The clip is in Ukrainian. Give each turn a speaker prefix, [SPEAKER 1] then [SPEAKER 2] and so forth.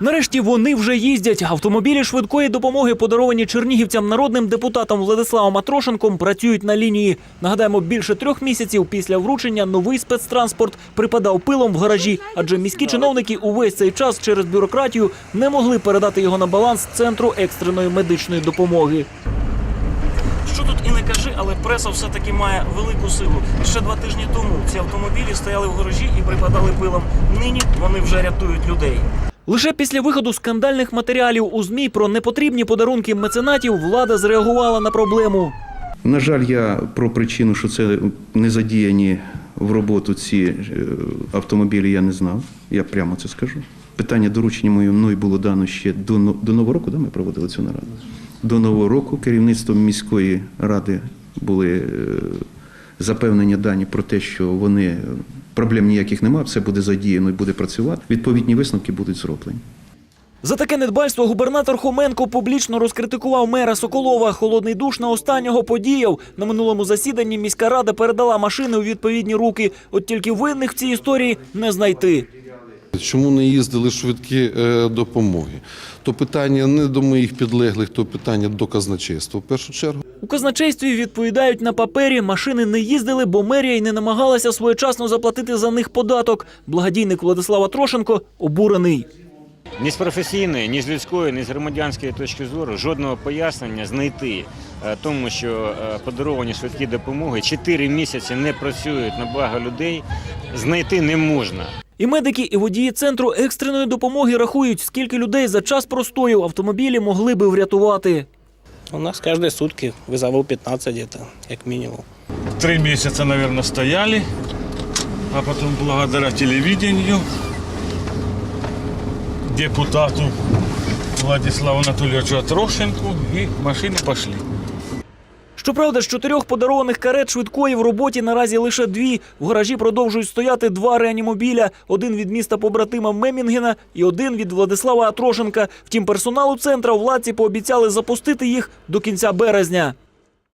[SPEAKER 1] Нарешті вони вже їздять. Автомобілі швидкої допомоги, подаровані чернігівцям народним депутатом Владиславом Атрошенком, працюють на лінії. Нагадаємо, більше трьох місяців після вручення новий спецтранспорт припадав пилом в гаражі, адже міські чиновники увесь цей час через бюрократію не могли передати його на баланс центру екстреної медичної допомоги. Що тут і не кажи, але преса все-таки має велику силу. Ще два тижні тому ці автомобілі стояли в гаражі і припадали пилом. Нині вони вже рятують людей. Лише після виходу скандальних матеріалів у ЗМІ про непотрібні подарунки меценатів влада зреагувала на проблему.
[SPEAKER 2] На жаль, я про причину, що це не задіяні в роботу ці е, автомобілі, я не знав. Я прямо це скажу. Питання доручення моє мною було дано ще до, до Нового року, да, ми проводили цю нараду. До Нового року керівництвом міської ради були е, запевнення дані про те, що вони проблем ніяких немає, все буде задіяно і буде працювати. Відповідні висновки будуть зроблені.
[SPEAKER 1] За таке недбальство губернатор Хоменко публічно розкритикував мера Соколова. Холодний душ на останнього подіяв. На минулому засіданні міська рада передала машини у відповідні руки. От тільки винних в цій історії не знайти.
[SPEAKER 3] Чому не їздили швидкі е, допомоги? То питання не до моїх підлеглих, то питання до казначейства в першу чергу.
[SPEAKER 1] У казначействі відповідають на папері. Машини не їздили, бо мерія й не намагалася своєчасно заплатити за них податок. Благодійник Владислава Трошенко обурений.
[SPEAKER 4] Ні з професійної, ні з людської, ні з громадянської точки зору жодного пояснення знайти е, тому, що е, подаровані швидкі допомоги 4 місяці не працюють на благо людей, знайти не можна.
[SPEAKER 1] І медики, і водії центру екстреної допомоги рахують, скільки людей за час простою автомобілі могли би врятувати.
[SPEAKER 5] У нас каждые сутки вызовов 15 где-то, как минимум.
[SPEAKER 6] Три месяца, наверное, стояли, а потом благодаря телевидению депутату Владиславу Анатольевичу Трошенку и машины пошли.
[SPEAKER 1] Щоправда, з чотирьох подарованих карет швидкої в роботі наразі лише дві. В гаражі продовжують стояти два реанімобіля: один від міста побратима Мемінгена і один від Владислава Атрошенка. Втім, персоналу центра владці пообіцяли запустити їх до кінця березня.